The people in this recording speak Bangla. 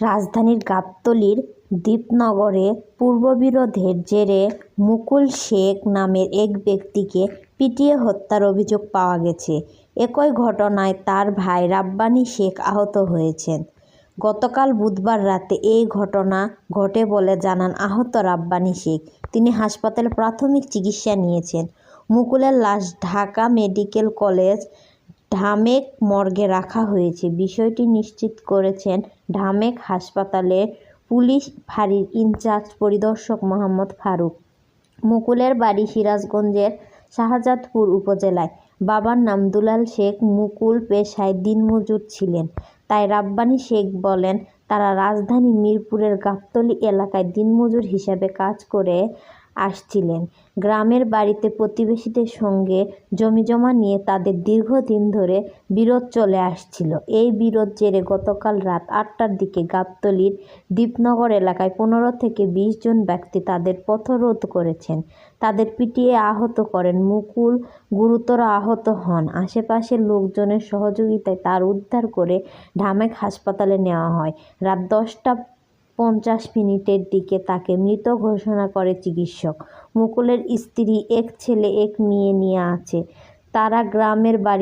রাজধানীর গাবতলীর দীপনগরে পূর্ববিরোধের জেরে মুকুল শেখ নামের এক ব্যক্তিকে পিটিয়ে হত্যার অভিযোগ পাওয়া গেছে। একই ঘটনায় তার ভাই রাব্বানী শেখ আহত হয়েছেন। গতকাল বুধবার রাতে এই ঘটনা ঘটে বলে জানান আহত রাব্বানী শেখ। তিনি হাসপাতালে প্রাথমিক চিকিৎসা নিয়েছেন। মুকুলের লাশ ঢাকা মেডিকেল কলেজ ঢামেক মর্গে রাখা হয়েছে। বিষয়টি নিশ্চিত করেছেন ঢামেক হাসপাতালের পুলিশ ফাঁড়ির ইনচার্জ পরিদর্শক মোহাম্মদ ফারুক। মুকুলের বাড়ি সিরাজগঞ্জের শাহজাদপুর উপজেলায়। বাবার নাম দুলাল শেখ, মুকুল পেশায় দিনমজুর ছিলেন। তাই রাব্বানী শেখ বলেন, তারা রাজধানী মিরপুরের গাবতলী এলাকায় দিনমজুর হিসেবে কাজ করে আসছিলেন। গ্রামের বাড়িতে প্রতিবেশীদের সঙ্গে জমিজমা নিয়ে তাদের দীর্ঘদিন ধরে বিরোধ চলে আসছিল। এই বিরোধ জেরে গতকাল রাত আটটার দিকে গাবতলির দীপনগর এলাকায় পনেরো থেকে বিশ জন ব্যক্তি তাদের পথরোধ করেছেন। তাদের পিটিয়ে আহত করেন মুকুল, গুরুতর আহত হন। আশেপাশের লোকজনের সহযোগিতায় তার উদ্ধার করে ঢামেক হাসপাতালে নেওয়া হয়। রাত দশটা পঞ্চাশ মিনিটের দিকে তাকে মৃত ঘোষণা করে চিকিৎসক। মুকুলের স্ত্রী, এক ছেলে, এক মেয়ে নিয়ে আছে। তারা গ্রামের বাড়ি